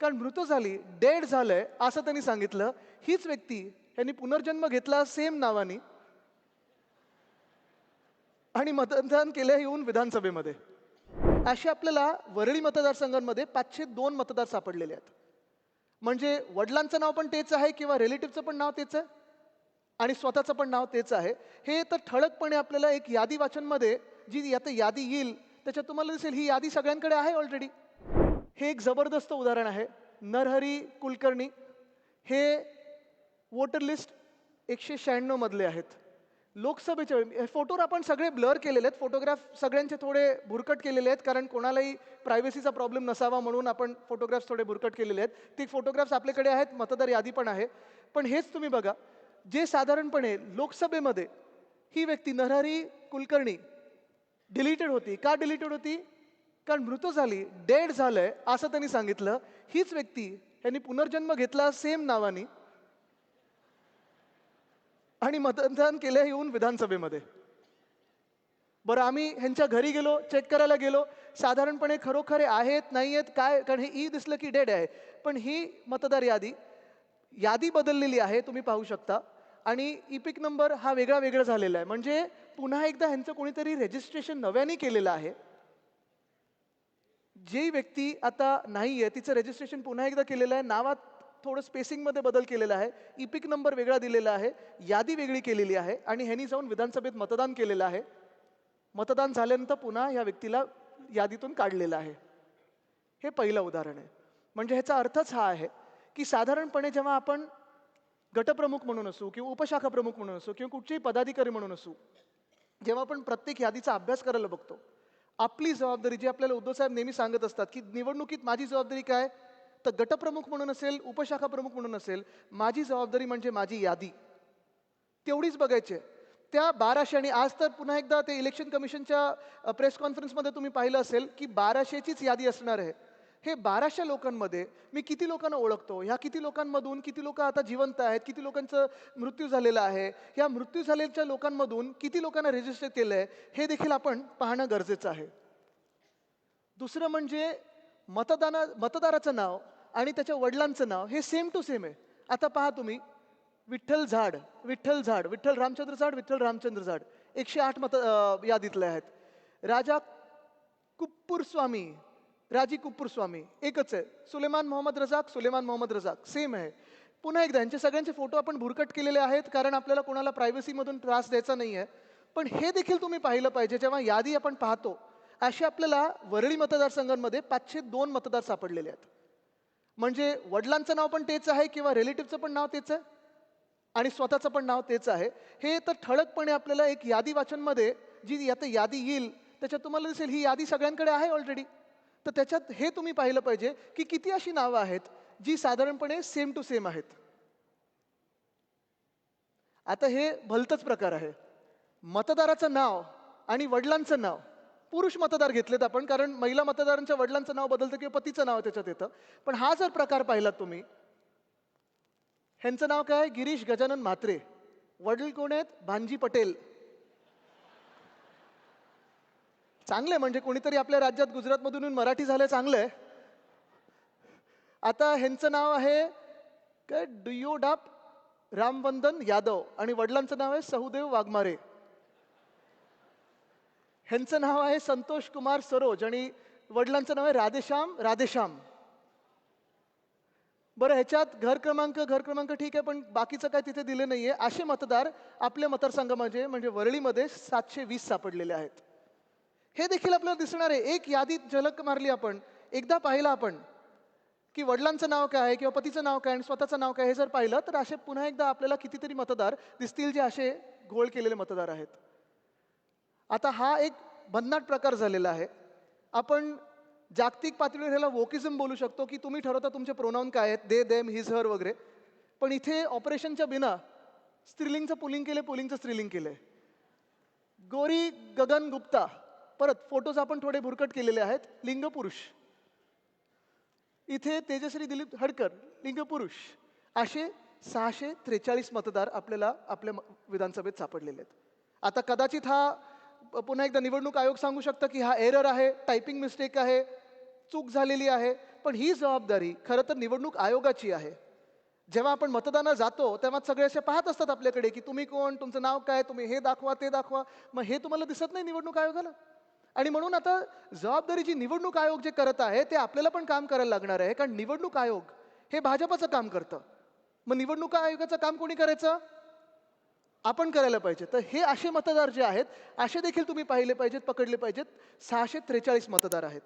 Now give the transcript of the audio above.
कारण मृत झाली डेड झालंय असं त्यांनी सांगितलं. हीच व्यक्ती यांनी पुनर्जन्म घेतला सेम नावानी. आणि मतदान केलं येऊन विधानसभेमध्ये. असे आपल्याला वरळी मतदारसंघांमध्ये पाचशे दोन मतदार सापडलेले आहेत. म्हणजे वडिलांचं नाव पण तेच आहे किंवा रिलेटिव्हचं पण नाव तेच आहे? आणि स्वतःचं पण नाव तेच आहे? हे तर ठळकपणे आपल्याला एक यादी वाचनमध्ये जी आता यादी येईल त्याच्यात तुम्हाला दिसेल ही यादी सगळ्यांकडे आहे ऑलरेडी हे एक जबरदस्त उदाहरण आहे. नरहरी कुलकर्णी हे वोटर लिस्ट एकशे शहाण्णवमधले आहेत. लोकसभेच्या वेळी- हे फोटोवर आपण सगळे ब्लर केलेले आहेत. फोटोग्राफ सगळ्यांचे थोडे भुरकट केलेले आहेत. कारण कोणालाही प्रायव्हसीचा प्रॉब्लेम नसावा म्हणून आपण फोटोग्राफ्स थोडे भुरकट केलेले आहेत. ते फोटोग्राफ्स आपल्याकडे आहेत. मतदार यादी पण आहे. पण हेच तुम्ही बघा. जे साधारणपणे लोकसभेमध्ये ही व्यक्ती नरहरी कुलकर्णी डिलीटेड होती. का डिलीटेड होती? कारण मृत झाली डेड झालंय असं त्यांनी सांगितलं. हीच व्यक्ती यांनी पुनर्जन्म घेतला सेम नावानी. आणि मतदान केलं येऊन विधानसभेमध्ये. बरं आम्ही ह्यांच्या घरी गेलो चेक करायला गेलो. साधारणपणे खरोखर आहेत नाही आहेत काय कारण हे ई दिसलं की डेड आहे. पण ही मतदार यादी यादी बदललेली आहे तुम्ही पाहू शकता. आणि इपिक नंबर हा वेगळा वेगळा झालेला आहे. म्हणजे पुन्हा एकदा ह्यांचं कोणीतरी रेजिस्ट्रेशन नव्याने केलेलं आहे. जी व्यक्ती आता नाही आहे तिचं रजिस्ट्रेशन पुन्हा एकदा केलेलं आहे नावात थोडं स्पेसिंगमध्ये बदल केलेला आहे इपिक नंबर वेगळा दिलेला आहे यादी वेगळी केलेली आहे आणि ह्यांनी जाऊन विधानसभेत मतदान केलेलं आहे. मतदान झाल्यानंतर पुन्हा या व्यक्तीला यादीतून काढलेलं आहे. हे पहिलं उदाहरण आहे. म्हणजे ह्याचा अर्थच हा आहे की साधारणपणे जेव्हा आपण गटप्रमुख म्हणून असू किंवा उपशाखा प्रमुख म्हणून असू किंवा कुठचेही पदाधिकारी म्हणून असू जेव्हा आपण प्रत्येक यादीचा अभ्यास करायला बघतो आपली जबाबदारी जी आपल्याला उद्धव साहेब नेहमी सांगत असतात की निवडणुकीत माझी जबाबदारी काय? तर गटप्रमुख म्हणून असेल उपशाखा प्रमुख म्हणून असेल माझी जबाबदारी म्हणजे माझी यादी. तेवढीच बघायची त्या बाराशे आणि आज तर पुन्हा एकदा ते इलेक्शन कमिशनच्या प्रेस कॉन्फरन्समध्ये तुम्ही पाहिलं असेल की बाराशेचीच यादी असणार आहे. हे बाराशे लोकांमध्ये मी किती लोकांना ओळखतो? ह्या किती लोकांमधून किती लोक आता जिवंत आहेत? किती लोकांचं मृत्यू झालेला आहे? या मृत्यू झालेल्या लोकांमधून किती लोकांना रजिस्टर केलं आहे हे देखील आपण पाहणं गरजेचं आहे. दुसरं म्हणजे मतदाना मतदाराचं नाव आणि त्याच्या वडिलांचं नाव हे सेम टू सेम आहे. आता पहा तुम्ही विठ्ठल झाड विठ्ठल झाड विठ्ठल रामचंद्र झाड विठ्ठल रामचंद्र झाड. एकशे आठ मत अं, यादीतले आहेत. राजा कुप्पूर स्वामी राजी कुप्पूर स्वामी एकच आहे सुलेमान मोहम्मद रजाक सुलेमान मोहम्मद रजाक सेम आहे. पुन्हा एकदा यांचे सगळ्यांचे फोटो आपण भुरकट केलेले आहेत कारण आपल्याला कोणाला प्रायव्हसीमधून त्रास द्यायचा नाही आहे पण हे देखील तुम्ही पाहिलं पाहिजे जेव्हा यादी आपण पाहतो असे आपल्याला वरळी मतदारसंघांमध्ये पाचशे दोन मतदार सापडलेले आहेत. म्हणजे वडिलांचं नाव पण तेच आहे किंवा रिलेटिव्हचं पण नाव तेच आहे? आणि स्वतःचं पण नाव तेच आहे? हे तर ठळकपणे आपल्याला एक यादी वाचनमध्ये जी आता यादी येईल त्याच्यात तुम्हाला दिसेल ही यादी सगळ्यांकडे आहे ऑलरेडी तर त्याच्यात हे तुम्ही पाहिलं पाहिजे की किती अशी नावं आहेत जी साधारणपणे सेम टू सेम आहेत. आता हे भलतच प्रकार आहे. मतदाराचं नाव आणि वडिलांचं नाव. पुरुष मतदार घेतलेत आपण कारण महिला मतदारांच्या वडिलांचं नाव बदलतं किंवा पतीचं नाव त्याच्यात येतं. पण हा जर प्रकार पाहिलात तुम्ही ह्यांचं नाव काय? गिरीश गजानन म्हात्रे. वडील कोण आहेत? भानजी पटेल. चांगलं आहे म्हणजे कोणीतरी आपल्या राज्यात गुजरातमधून येऊन मराठी झालं चांगलं आहे. आता ह्यांचं नाव आहे काय? डुयोडाप रामवंदन यादव आणि वडिलांचं नाव आहे सहुदेव वाघमारे. ह्यांचं नाव आहे संतोष कुमार सरोज आणि वडिलांचं नाव आहे राधेश्याम राधेश्याम. बरं ह्याच्यात घर क्रमांक घर क्रमांक ठीक आहे पण बाकीचं काय तिथे दिले आहे असे मतदार आपल्या मतदारसंघामध्ये म्हणजे वरळीमध्ये सातशे वीस सापडलेले आहेत. हे देखील आपल्याला दिसणार आहे. एक यादीत झलक मारली आपण. एकदा पाहिलं आपण की वडिलांचं नाव काय आहे किंवा पतीचं नाव काय आणि स्वतःचं नाव काय हे जर पाहिलं तर असे पुन्हा एकदा आपल्याला कितीतरी मतदार दिसतील जे असे घोळ केलेले मतदार आहेत. आता हा एक भन्नाट प्रकार झालेला आहे. आपण जागतिक पातळीवर ह्याला वोकिझम बोलू शकतो की तुम्ही ठरवता तुमचे प्रोनाऊन काय आहेत दे देम हिज हर वगैरे. पण इथे ऑपरेशनच्या बिना स्त्रीलिंगचं पुलिंग केले पुलिंगचं स्त्रीलिंग केलं गोरी गगन गुप्ता परत फोटोज आपण थोडे भुरकट केलेले आहेत. लिंग पुरुष इथे तेजश्री दिलीप हडकर लिंग पुरुष असे सहाशे त्रेचाळीस मतदार आपल्याला आपल्या विधानसभेत सापडलेले आहेत. आता कदाचित हा पुन्हा एकदा निवडणूक आयोग सांगू शकतं की हा एरर आहे टायपिंग मिस्टेक आहे चूक झालेली आहे. पण ही जबाबदारी खरं तर निवडणूक आयोगाची आहे. जेव्हा आपण मतदानाला जातो तेव्हा सगळे असे पाहत असतात आपल्याकडे की तुम्ही कोण तुमचं नाव काय तुम्ही हे दाखवा ते दाखवा. मग हे तुम्हाला दिसत नाही निवडणूक आयोगाला. आणि म्हणून आता जबाबदारीची निवडणूक आयोग जे करत आहे ते आपल्याला पण काम करायला लागणार आहे. कारण निवडणूक आयोग हे भाजपाचं काम करतं. मग निवडणूक आयोगाचं काम कोणी करायचं? आपण करायला पाहिजे. तर हे असे मतदार जे आहेत असे देखील तुम्ही पाहिले पाहिजेत पकडले पाहिजेत. सहाशे त्रेचाळीस मतदार आहेत.